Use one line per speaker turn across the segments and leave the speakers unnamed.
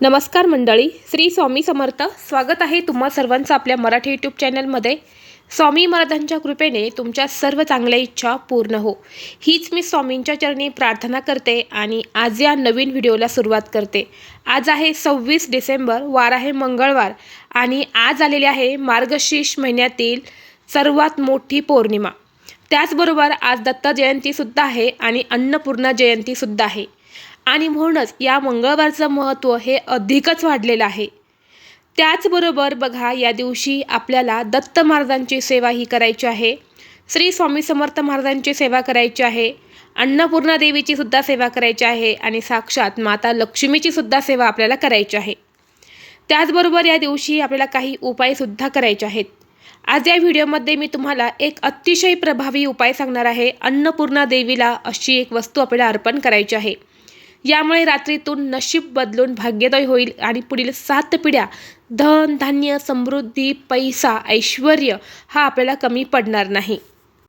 नमस्कार मंडळी श्री स्वामी समर्थ. स्वागत आहे तुम्हा सर्वांचं आपल्या मराठी यूट्यूब चॅनलमध्ये. स्वामी महाराजांच्या कृपेने तुमच्या सर्व चांगल्या इच्छा पूर्ण हो. हीच मी स्वामींच्या चरणी प्रार्थना करते आणि आज या नवीन व्हिडिओला सुरुवात करते. आज आहे सव्वीस डिसेंबर वार आहे मंगळवार आणि आज आलेले आहे मार्गशीर्ष महिन्यातील सर्वात मोठी पौर्णिमा. त्याचबरोबर आज दत्त जयंतीसुद्धा आहे आणि अन्नपूर्णा जयंतीसुद्धा आहे. आणि म्हणूनच या मंगळवारचं महत्त्व हे अधिकच वाढलेलं आहे. त्याचबरोबर बघा या दिवशी आपल्याला दत्त महाराजांची सेवा ही करायची आहे. श्री स्वामी समर्थ महाराजांची सेवा करायची आहे. अन्नपूर्णा देवीची सुद्धा सेवा करायची आहे आणि साक्षात माता लक्ष्मीची सुद्धा सेवा आपल्याला करायची आहे. त्याचबरोबर या दिवशी आपल्याला काही उपायसुद्धा करायचे आहेत. आज या व्हिडिओमध्ये मी तुम्हाला एक अतिशय प्रभावी उपाय सांगणार आहे. अन्नपूर्णा देवीला अशी एक वस्तू आपल्याला अर्पण करायची आहे. यामुळे रात्रीतून नशीब बदलून भाग्योदय होईल आणि पुढील सात पिढ्या धन धान्य समृद्धी पैसा ऐश्वर हा आपल्याला कमी पडणार नाही.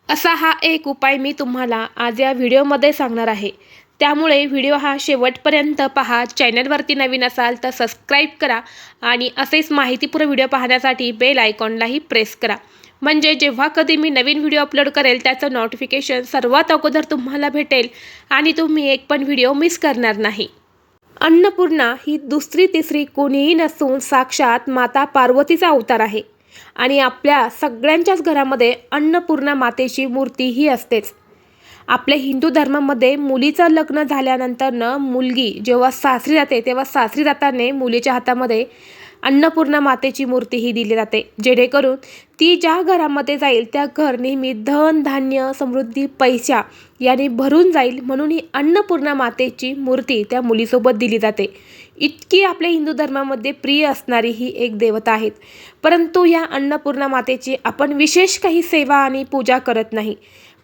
असा हा एक उपाय मी तुम्हाला आज या व्हिडिओमध्ये सांगणार आहे. त्यामुळे व्हिडिओ हा शेवटपर्यंत पहा. चॅनलवरती नवीन असाल तर सबस्क्राईब करा आणि असेच माहितीपूर्ण व्हिडिओ पाहण्यासाठी बेल आयकॉनलाही प्रेस करा. म्हणजे जेव्हा कधी मी नवीन व्हिडिओ अपलोड करेल त्याचं नोटिफिकेशन सर्वात अगोदर तुम्हाला भेटेल आणि तुम्ही एक पण व्हिडिओ मिस करणार नाही. अन्नपूर्णा ही दुसरी तिसरी कोणीही नसून साक्षात माता पार्वतीचा अवतार आहे. आणि आपल्या सगळ्यांच्याच घरामध्ये अन्नपूर्णा मातेची मूर्ती ही असतेच. आपल्या हिंदू धर्मामध्ये मुलीचं लग्न झाल्यानंतरनं मुलगी जेव्हा सासरी जाते तेव्हा सासरी जाताना मुलीच्या हातामध्ये अन्नपूर्णा मातेची मूर्ती ही दिली जाते. जेणेकरून ती ज्या घरामध्ये जाईल त्या घर नेहमी धन धान्य समृद्धी पैसा याने भरून जाईल म्हणून ही अन्नपूर्णा मातेची मूर्ती त्या मुलीसोबत दिली जाते. इतकी आपल्या हिंदू धर्मामध्ये प्रिय असणारी ही एक देवता आहेत. परंतु या अन्नपूर्णा मातेची आपण विशेष काही सेवा आणि पूजा करत नाही.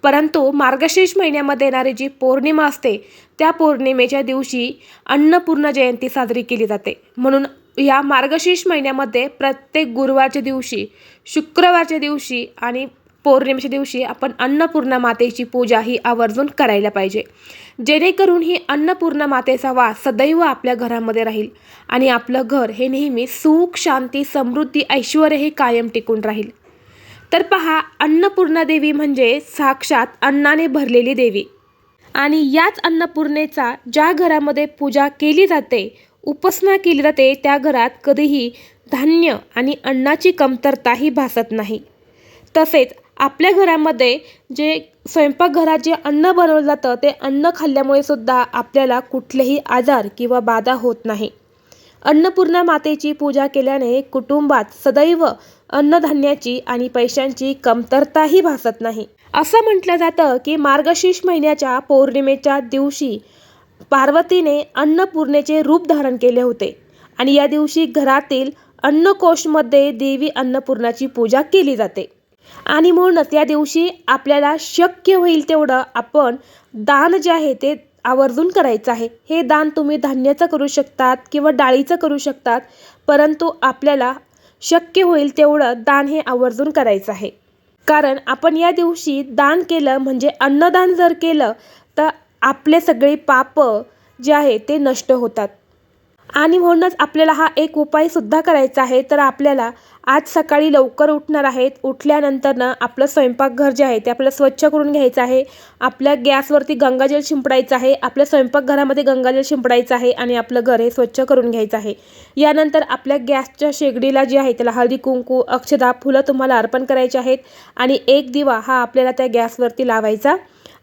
परंतु मार्गशीर्ष महिन्यामध्ये येणारी जी पौर्णिमा असते त्या पौर्णिमेच्या दिवशी अन्नपूर्णा जयंती साजरी केली जाते. म्हणून या मार्गशीर्ष महिन्यामध्ये प्रत्येक गुरुवारच्या दिवशी शुक्रवारच्या दिवशी आणि पौर्णिमेच्या दिवशी आपण अन्नपूर्णा मातेची पूजा ही आवर्जून करायला पाहिजे. जेणेकरून ही अन्नपूर्णा मातेचा वास सदैव आपल्या घरामध्ये राहील आणि आपलं घर हे नेहमी सुख शांती समृद्धी ऐश्वर हे कायम टिकून राहील. तर पहा अन्नपूर्णा देवी म्हणजे साक्षात अन्नाने भरलेली देवी. आणि याच अन्नपूर्णेचा ज्या घरामध्ये पूजा केली जाते उपासना केली जाते त्या घरात कधीही धान्य आणि अन्नाची कमतरताही भासत नाही. तसेच आपल्या घरामध्ये जे स्वयंपाकघरात जे अन्न बनवलं जातं ते अन्न खाल्ल्यामुळे सुद्धा आपल्याला कुठलेही आजार किंवा बाधा होत नाही. अन्नपूर्णा मातेची पूजा केल्याने कुटुंबात सदैव अन्नधान्याची आणि पैशांची कमतरताही भासत नाही. असं म्हटलं जातं की मार्गशीर्ष महिन्याच्या पौर्णिमेच्या दिवशी पार्वतीने अन्नपूर्णेचे रूप धारण केले होते आणि या दिवशी घरातील अन्नकोशमध्ये देवी अन्नपूर्णाची पूजा केली जाते. आणि म्हणूनच या दिवशी आपल्याला शक्य होईल तेवढं आपण दान जे आहे ते आवर्जून करायचं आहे. हे दान तुम्ही धान्याचं करू शकतात किंवा डाळीचं करू शकतात परंतु आपल्याला शक्य होईल तेवढं दान हे आवर्जून करायचं आहे. कारण आपण या दिवशी दान केलं म्हणजे अन्नदान जर केलं तर आपले सगळे पाप जे आहे ते नष्ट होतात. आणि म्हणूनच आपल्याला हा एक उपायसुद्धा करायचा आहे. तर आपल्याला आज सकाळी लवकर उठणार आहेत. उठल्यानंतरनं आपलं स्वयंपाकघर जे आहे ते आपल्याला स्वच्छ करून घ्यायचं आहे. आपल्या गॅसवरती गंगाजल शिंपडायचं आहे. आपल्या स्वयंपाकघरामध्ये गंगाजल शिंपडायचं आहे आणि आपलं घर हे स्वच्छ करून घ्यायचं आहे. यानंतर आपल्या गॅसच्या शेगडीला जे आहे त्याला हळदी कुंकू अक्षदा फुलं तुम्हाला अर्पण करायचे आहेत. आणि एक दिवा हा आपल्याला त्या गॅसवरती लावायचा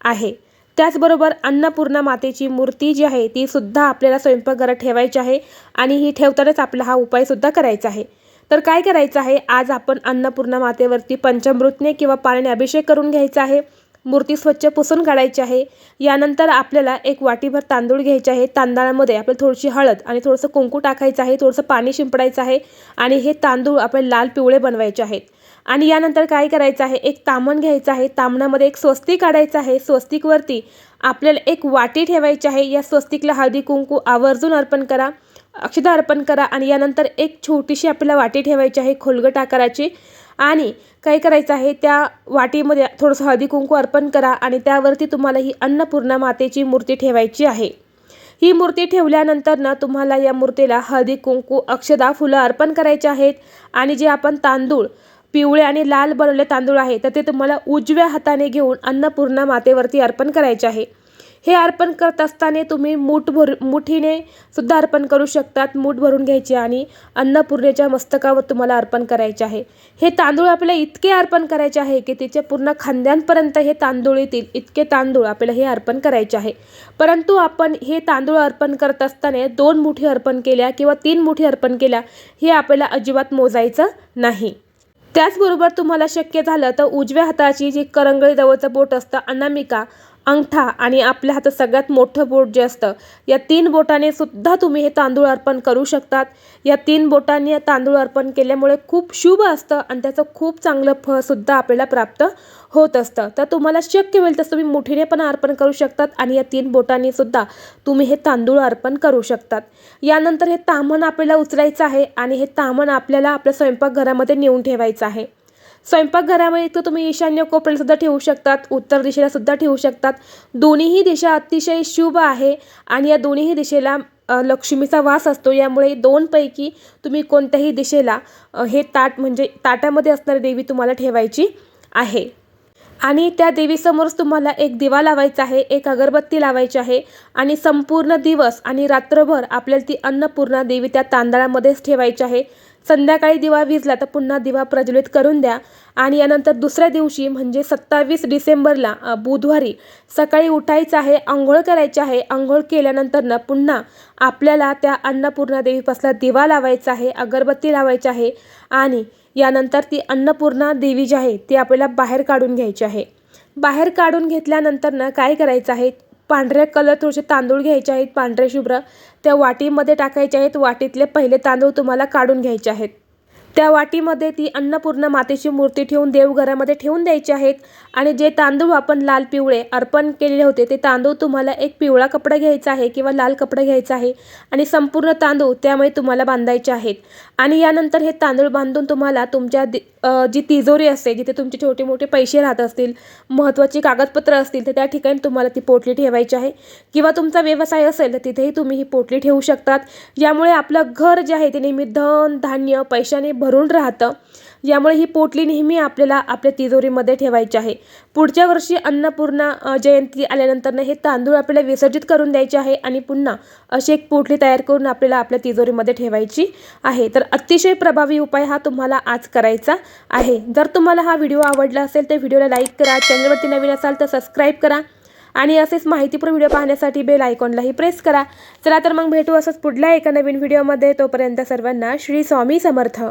आहे. त्याचबरोबर अन्नपूर्णा मातेची मूर्ती जी आहे ती सुद्धा आपल्याला स्वयंपाकघरात ठेवायची आहे आणि ही ठेवतानाच आपला हा उपायसुद्धा करायचा आहे. तर काय करायचं आहे? आज आपण अन्नपूर्णा मातेवरती पंचमृतने किंवा पाण्याने अभिषेक करून घ्यायचा आहे. मूर्ती स्वच्छ पुसून काढायची आहे. यानंतर आपल्याला एक वाटीभर तांदूळ घ्यायचे आहे. तांदळामध्ये आपल्याला थोडीशी हळद आणि थोडंसं कुंकू टाकायचं आहे. थोडंसं पाणी शिंपडायचं आहे आणि हे तांदूळ आपले लाल पिवळे बनवायचे आहेत. आणि यानंतर काय करायचं आहे? एक तामण घ्यायचं आहे. तामणामध्ये एक स्वस्तिक काढायचं आहे. स्वस्तिकवरती आपल्याला एक वाटी ठेवायची आहे. या स्वस्तिकला हळदी कुंकू आवर्जून अर्पण करा. अक्षदा अर्पण करा आणि यानंतर एक छोटीशी आपल्याला वाटी ठेवायची आहे. खोलगट आकाराची. आणि काय करायचं आहे? त्या वाटीमध्ये थोडंसं हळदी कुंकू अर्पण करा आणि त्यावरती तुम्हाला ही अन्नपूर्णा मातेची मूर्ती ठेवायची आहे. ही मूर्ती ठेवल्यानंतर ना तुम्हाला या मूर्तीला हळदी कुंकू अक्षदा फुलं अर्पण करायचे आहेत. आणि जे आपण तांदूळ पिवळे आणि लाल बनवले तांदूळ आहे तर ते तुम्हाला उजव्या हाताने घेऊन अन्नपूर्णा मातेवरती अर्पण करायचे आहे. हे अर्पण करत असताना तुम्ही मूठ भर मुठीने सुद्धा अर्पण करू शकतात. मूठ भरून घ्यायचे आणि अन्नपूर्णेच्या मस्तकावर तुम्हाला अर्पण करायचे आहे. हे तांदूळ आपल्याला इतके अर्पण करायचे आहे की तिच्या पूर्ण खांद्यांपर्यंत हे तांदूळ येतील. इतके तांदूळ आपल्याला हे अर्पण करायचे आहे. परंतु आपण हे तांदूळ अर्पण करत असताना दोन मुठी अर्पण केल्या किंवा तीन मुठी अर्पण केल्या हे आपल्याला अजिबात मोजायचं नाही. त्याचबरोबर तुम्हाला शक्य झालं तर उजव्या हाताची जी करंगळी जवळचं बोट असतं अनामिका अंगठा आणि आपल्या हातात सगळ्यात मोठं बोट जे असतं या तीन बोटाने सुद्धा तुम्ही हे तांदूळ अर्पण करू शकतात. या तीन बोटांनी तांदूळ अर्पण केल्यामुळे खूप शुभ असतं आणि त्याचं खूप चांगलं फळसुद्धा आपल्याला प्राप्त होत असतं. तर तुम्हाला शक्य होईल तसं तुम्ही मुठीने पण अर्पण करू शकतात आणि या तीन बोटांनी सुद्धा तुम्ही हे तांदूळ अर्पण करू शकतात. यानंतर हे तामण आपल्याला उचलायचं आहे आणि हे तामण आपल्याला आपल्या स्वयंपाकघरामध्ये नेऊन ठेवायचं आहे. स्वयंपाकघरामध्ये तर तुम्ही ईशान्य कोपऱ्यालासुद्धा ठेवू शकतात उत्तर दिशेलासुद्धा ठेवू शकतात. दोन्हीही दिशा अतिशय शुभ आहे आणि या दोन्हीही दिशेला लक्ष्मीचा वास असतो. यामुळे दोनपैकी तुम्ही कोणत्याही दिशेला हे ताट म्हणजे ताटामध्ये असणारी देवी तुम्हाला ठेवायची आहे. आणि त्या देवीसमोरच तुम्हाला एक दिवा लावायचा आहे एक अगरबत्ती लावायची आहे आणि संपूर्ण दिवस आणि रात्रभर आपल्याला ती अन्नपूर्णा देवी त्या तांदळामध्येच ठेवायची आहे. संध्याकाळी दिवा विजला तर पुन्हा दिवा प्रज्वलित करून द्या. आणि यानंतर दुसऱ्या दिवशी म्हणजे सत्तावीस डिसेंबरला बुधवारी सकाळी उठायचं आहे आंघोळ करायची आहे आंघोळ केल्यानंतर ना पुन्हा आपल्याला त्या अन्नपूर्णा देवीपासला दिवा लावायचा आहे अगरबत्ती लावायची आहे आणि यानंतर ती अन्नपूर्णा देवी जी आहे ती आपल्याला बाहेर काढून घ्यायची आहे. बाहेर काढून घेतल्यानंतर ना काय करायचं आहे? पांढऱ्या कलर थोडेसे तांदूळ घ्यायचे आहेत पांढरे शुभ्र त्या वाटीमध्ये टाकायचे आहेत. वाटीतले पहिले तांदूळ तुम्हाला काढून घ्यायचे आहेत. त्या वाटीमध्ये ती अन्नपूर्ण मातेची मूर्ती ठेवून देवघरामध्ये ठेवून द्यायची आहेत. आणि जे तांदूळ आपण लाल पिवळे अर्पण केलेले होते ते तांदूळ तुम्हाला एक पिवळा कपडा घ्यायचा आहे किंवा लाल कपडा घ्यायचा आहे आणि संपूर्ण तांदूळ त्यामुळे तुम्हाला बांधायचे आहेत. आणि यानंतर हे तांदूळ बांधून तुम्हाला तुमच्या दि जी तिजोरी असते जिथे तुमचे छोटे मोठे पैसे राहत असतील महत्त्वाची कागदपत्र असतील तर त्या ठिकाणी तुम्हाला ती पोटली ठेवायची आहे. किंवा तुमचा व्यवसाय असेल तर तिथेही तुम्ही ही पोटली ठेवू शकतात. यामुळे आपलं घर जे आहे ते नेहमी धन धान्य पैशाने भरून राहतं. यामुळे ही पोटली नेहमी आपल्याला आपल्या तिजोरीमध्ये ठेवायची आहे. पुढच्या वर्षी अन्नपूर्णा जयंती आल्यानंतर हे तांदूळ आपल्याला विसर्जित करून द्यायचे आहे आणि पुन्हा अशी एक पोटली तयार करून आपल्याला आपल्या तिजोरीमध्ये ठेवायची आहे. तर अतिशय प्रभावी उपाय हा तुम्हाला आज करायचा आहे. जर तुम्हाला हा व्हिडिओ आवडला असेल तर व्हिडिओला लाईक करा चॅनलवरती नवीन असाल तर सबस्क्राईब करा आणि असेच माहितीपूर्ण व्हिडिओ पाहण्यासाठी बेल आयकॉनलाही प्रेस करा. चला तर मग भेटू असंच पुढल्या एका नवीन व्हिडिओमध्ये. तोपर्यंत सर्वांना श्री स्वामी समर्थ.